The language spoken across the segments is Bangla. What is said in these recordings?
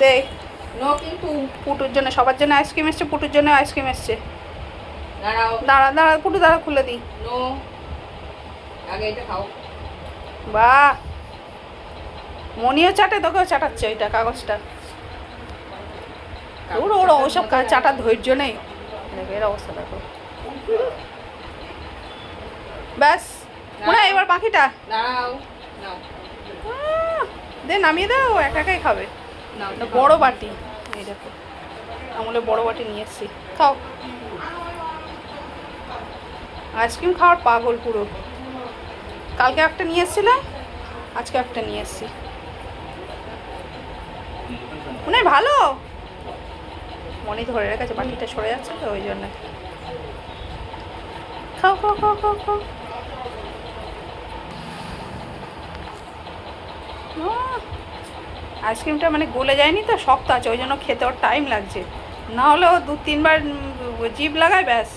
দে নো কিন্তু পুটুর জন্য সবার জন্য আইসক্রিম এসছে পুটুর জন্য আইসক্রিম এসছে। দাঁড়াও। দাঁড়া দাঁড়া পুটু দাঁড়া খুলে দিই। নো। আগে এটা খাও। বাহ মনিও চাটে তোকেও চাটাচ্ছে ওইটা কাগজটা। ওর ওর ওসব চাটার ধৈর্য নেই। এর অবস্থা দেখো। ব্যাস মনে এবার পাখিটা দাঁড়াও দে নামিয়ে দাও একা একাই খাবে। বড় বাটি। এই দেখো আমলে বড় বাটি নিয়ে এসছি। খাও। আইসক্রিম খাওয়ার পাগল পুরো। কালকে একটা নিয়ে এসেছিলাম আজকে একটা নিয়ে এসছি। মনে ভালো? মনে ধরে রেখেছে বাটিটা সরে যাচ্ছে তো ওই জন্য। খাও খাও খাও খাও খাও। আইসক্রিমটা মানে গলে যায়নি তো শক্ত আছে ওই জন্য খেতে ওর টাইম লাগছে। না হলে ও দু তিনবার জিভ লাগায় ব্যাস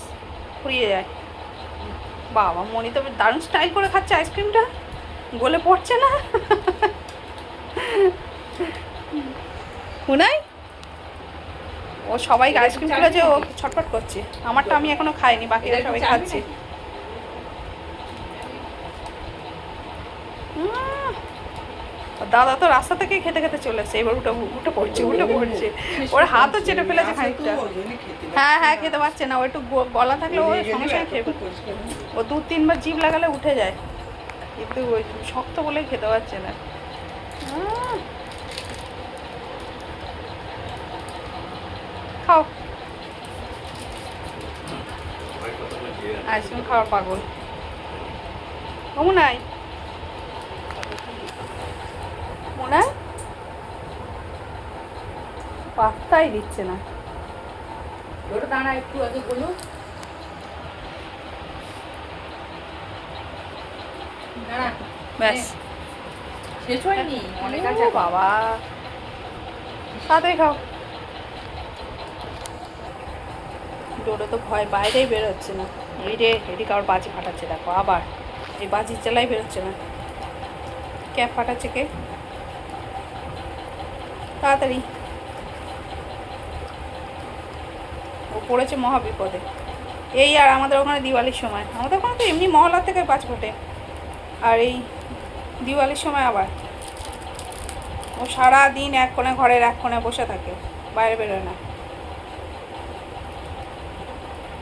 ফুরিয়ে যায়। বাবা মনি তো দারুণ স্টাইল করে খাচ্ছে আইসক্রিমটা। গলে পড়ছে না। শুনাই ও সবাই আইসক্রিম খেলেছে ও ছটফট করছে। আমারটা আমি এখনও খাইনি বাকিরা সবাই খাচ্ছে নাকি? উম, দাদা তো রাস্তা থেকে খেতে খেতে চলে এসছে এবার উঠে উঠে পড়ছে উঠে পড়ছে। ওর হাতও চেটে ফেলেছে খানিকটা হ্যাঁ হ্যাঁ খেতে পারছে না। ও একটু গলা থাকলে ও সঙ্গে সঙ্গে খেয়ে ও দু তিনবার জিভ লাগালে উঠে যায়। কিন্তু ওই শক্ত বলেই খেতে পারছে না। খাও। আইসক্রিম খাওয়ার পাগল। নাই? মনে পাত্তাই দিচ্ছে না। দাঁড়া একটু আগে বলো। দাঁড়া। ব্যাস। শেষ হয়নি? অনেক আছে বাবা। খাও। ডোডো তো ভয় বাইরেই বেরোচ্ছে না। এই রে এদিকে আবার বাজি ফাটাচ্ছে দেখো আবার। এই বাজির জেলাই বেরোচ্ছে না। ক্যাপ ফাটাচ্ছে কে? তাড়াতাড়ি। ও পড়েছে মহাবিপদে। এই আর আমাদের ওখানে দিওয়ালির সময়। আমাদের ওখানে তো এমনি মহলার থেকে পাঁচ ফোটে। আর এই দিওয়ালির সময় আবার। ও সারা দিন এক কোণে ঘরের এক কোণে বসে থাকে বাইরে বেরোয় না।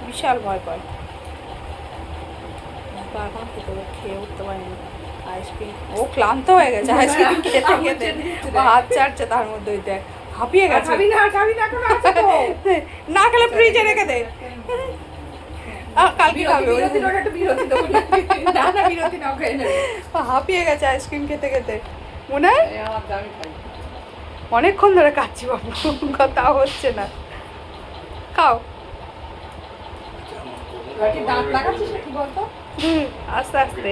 বিশাল ভয় পায়। এখন খেতে খেয়ে উঠতে পারিনি। আইসক্রিম ও ক্লান্ত হয়ে গেছে। আইসক্রিম খেতে খেতে। হাত চাটছে তার মধ্যে ওই দেখ। হাঁপিয়ে গেছে। খাবি না খাবি না এখন আছে তো। না খেলে ফ্রিজে রেখে দে। কালকে খাবে। না না বিরতি নাও খেয়ে হাঁপিয়ে গেছে আইসক্রিম খেতে খেতে। মনে হয়? অনেকক্ষণ ধরে কাচ্ছি বাবু কথা হচ্ছে না। খাও। হুম আস্তে আস্তে।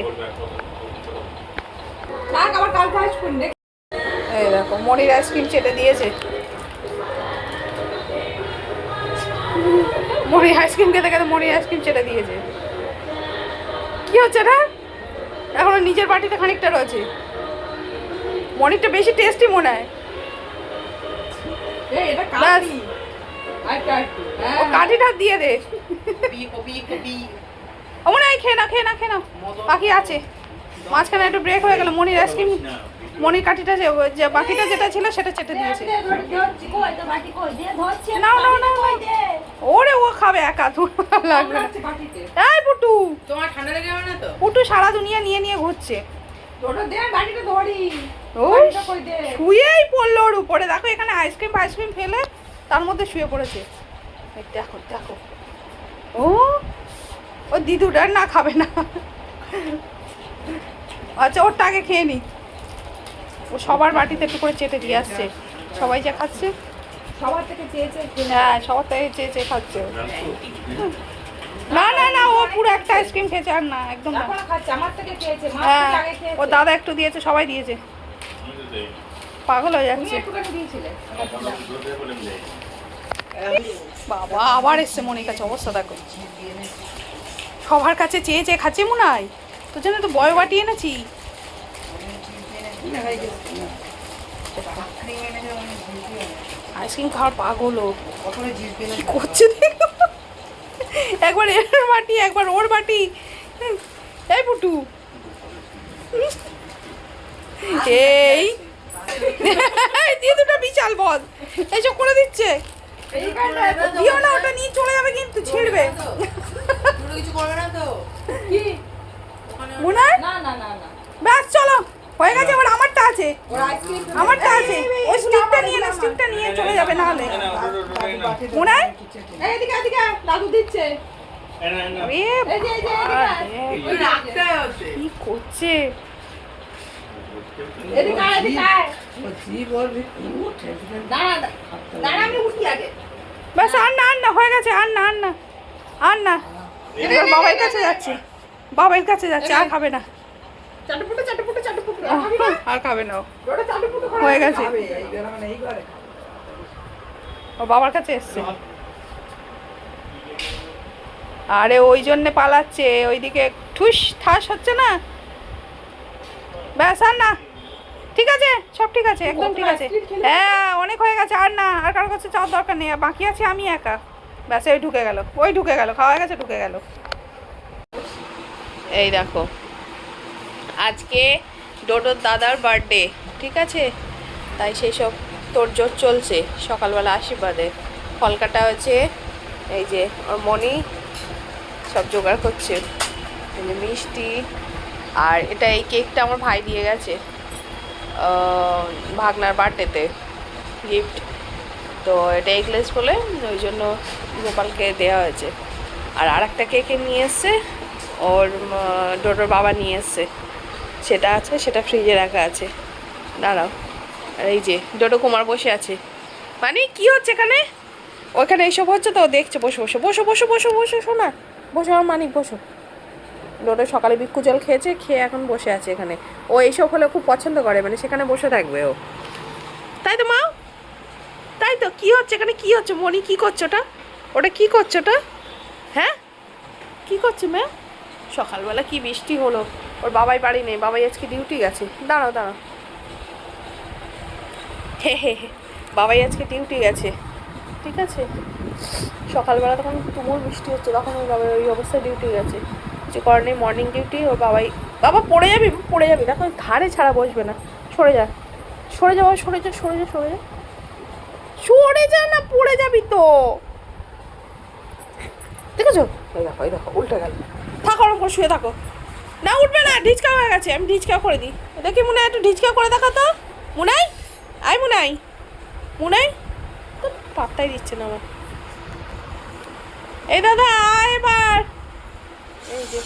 এই দেখো মনির আইসক্রিম চেটে দিয়েছে। মনি আইসক্রিম খেতে খেতে মনির আইসক্রিম চেটে দিয়েছে। কি হচ্ছে এটা? এখনও নিজের বাটিতে খানিকটা রয়েছে। মনিরটা বেশি টেস্টি মনে হয়। হ্যাঁ। ও কাঠিটা দিয়ে দে। ও মনে হয় খেয়ে না খেয়ে না খেয়ে না বাকি আছে। মাঝখানে একটু ব্রেক হয়ে গেল। মনির আইসক্রিম মনির কাঠিটা যে বাকিটা যেটা ছিল সেটা চেটে দিয়েছে। নাও নাও নাও। ওরে ও খাবে একা তো লাগবে এই পুটু। তোমার ঠান্ডা লেগে যাবে না তো? পুটু সারা দুনিয়া নিয়ে নিয়ে ঘুরছে। শুয়েই পড়ল ওর উপরে। দেখো এখানে আইসক্রিম আইসক্রিম ফেলে তার মধ্যে শুয়ে পড়েছে। দেখো দেখো। ও ও দিদুটার না খাবে না। আচ্ছা ওরটা আগে খেয়ে নি। ও সবার বাটিতে একটু করে চেটে দিয়ে আসছে। সবাই যা খাচ্ছে। সবার থেকে চেয়েছে হ্যাঁ সবার থেকে চেয়ে চেয়ে খাচ্ছে। না না না ও পুরো একটা আইসক্রিম খেয়েছে আর না একদম না। খাচ্ছে আমার থেকে চেয়েছে মা হ্যাঁ ও দাদা একটু দিয়েছে সবাই দিয়েছে। পাগল হয়ে যাচ্ছে। বাবা আবার এসছে মনির কাছে অবস্থা দেখো। সবার কাছে চেয়ে চেয়ে খাচ্ছে মনে হয় তোর জন্য তো বয় বাটি এনেছি। আইসক্রিম আইসক্রিম খাওয়ার পাগল ও। কি করছে একবার এর বাটি একবার ওর বাটি এই পুটু। এই। দিয়ে দুটো বিশাল বল। এইসব করে দিচ্ছে। দিও না ওটা নিয়ে চলে যাবে কিন্তু ছিঁড়বে। কিছু করবে না তো। কি মনে হয় না না না না। ব্যাস চলো। হয়ে গেছে? আছে? আমারটা আছে। ওই স্টিকটা নিয়ে না স্টিকটা নিয়ে চলে যাবে না হলে। মনে হয়? এদিকে এদিকে দাদু দিচ্ছে। কি করছে? আর না আর না হয়ে গেছে আর না আর না আর না বাবার কাছে যাচ্ছে। বাবার কাছে যাচ্ছে আর খাবে না। চাটপুটো আর খাবে না হয়ে গেছে। ও বাবার কাছে এসছে। আরে ওই জন্যে পালাচ্ছে, ওইদিকে ঠুস, ঠাস হচ্ছে না? ব্যাস, আর না। ঠিক আছে, সব ঠিক আছে, একদম ঠিক আছে। হ্যাঁ অনেক হয়ে গেছে, আর না, আর কারোর কাছে চাওয়ার দরকার নেই। বাকি আছে আমি একা। ব্যাস ওই ঢুকে গেল। ওই ঢুকে গেল, খাওয়া গেছে, ঢুকে গেল। এই দেখো, আজকে ডোডোর দাদার বার্থডে, ঠিক আছে? তাই সেই সব তোড়জোড় চলছে সকালবেলা আশীর্বাদে। ফল কাটা হয়েছে এই যে ওর মনি সব জোগাড় করছে। মিষ্টি, আর এটা এই কেকটা আমার ভাই দিয়ে গেছে ভাগনার বার্থডেতে গিফট তো এটা এগলেস বলে ওই জন্য গোপালকে দেওয়া হয়েছে। আর আরেকটা কেকে নিয়ে এসছে, ওর ডোডোর বাবা নিয়ে এসছে। সেটা আছে, সেটা ফ্রিজে রাখা আছে। দাঁড়াও। আর এই যে ডোডো কুমার বসে আছে। মানে কি হচ্ছে এখানে? ওখানে এইসব হচ্ছে তো? দেখছে, বসে বসে, বসো বসো বসো বসো, শোনা। বসো, আমার মানিক, বসো। ডোডো সকালে বিক্ষু জল খেয়েছে, খেয়ে এখন বসে আছে এখানে। ও এইসব হলে খুব পছন্দ করে মানে সেখানে বসে থাকবে ও। তাই তো, মা? তাই তো, কি হচ্ছে এখানে? কি হচ্ছে? মনি, কি করছ ওটা? ওটা কি করছ ওটা? হ্যাঁ? কি করছে, ম্যাম? সকালবেলা কি বৃষ্টি হলো? ওর বাবাই বাড়ি নেই, বাবাই আজকে ডিউটি গেছে। দাঁড়াও দাঁড়াও। হে হে বাবাই আজকে ডিউটি গেছে। ঠিক আছে? সকালবেলা তখন তুমুল বৃষ্টি হচ্ছে, তখন ওর বাবার ওই অবস্থায় ডিউটি গেছে। কিছু করার নেই মর্নিং ডিউটি ওর বাবাই বাবা, পড়ে যাবি? পড়ে যাবি? দেখো ধারে ছাড়া বসবে না। সরে যা। সরে যাওয়া সরে যা সরে যা সরে যা। সরে যা না, পড়ে যাবি তো। দেখেছ? ওই দেখো ওই দেখো, উল্টে গেল। থাকো শুয়ে থাকো। না, উঠবে না, ঢিচকা হয়ে গেছে, আমি ঢিচকা করে দিই। দেখি মনে হয় একটু ঢিচকা করে দেখা তো মুনাই? আই মুনাই। মুনাই? তো পাত্তাই দিচ্ছে না আমার এই দাদা, আয় এবার। এই যে।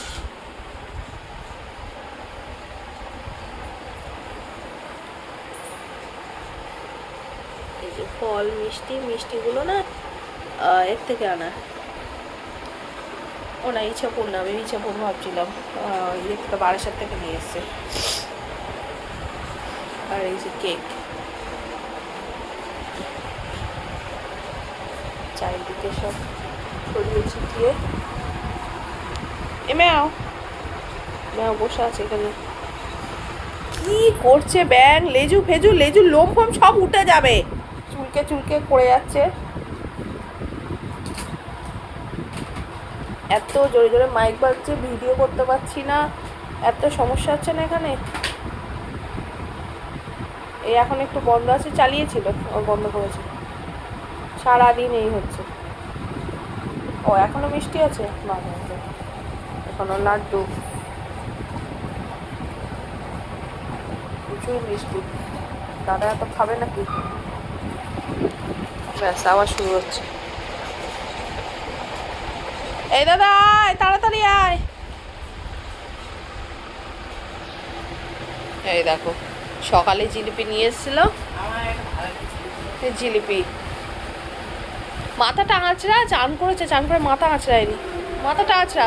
ফল, মিষ্টি, মিষ্টিগুলো না এর থেকে আনা। ও না ইচ্ছাপুর না আমি ইচ্ছাপুর ভাবছিলাম ইয়ে থেকে বারাসাত থেকে নিয়ে এসছে। আর এই যে কেক। চারিদিকে সব ছড়িয়ে ছিটিয়ে। এ ম্যাও। ম্যাও বসে আছে এখানে। কি করছে ব্যাং? লেজু ফেজু লেজু লোম ফোম সব উঠে যাবে। চুলকে চুলকে করে যাচ্ছে। এত জোরে জোরে মাইক বাজছে ভিডিও করতে পারছি না। এত সমস্যা হচ্ছে না এখানে? এই এখন একটু বন্ধ আছে, চালিয়েছিল বন্ধ করেছে সারাদিন এই হচ্ছে। ও, এখনও মিষ্টি আছে? মাঝে মাঝে এখনও লাড্ডু। প্রচুর মিষ্টি। দাদা এত খাবে নাকি? ব্যাস, আবার শুরু হচ্ছে। এই দাদা আয় তাড়াতাড়ি আয়। এই দেখো, সকালে জিলিপি নিয়ে এসেছিল। জিলিপি। মাথাটা আঁচড়া চান করেছে, চান করে মাথা আঁচড়ায়নি। মাথাটা আঁচড়া।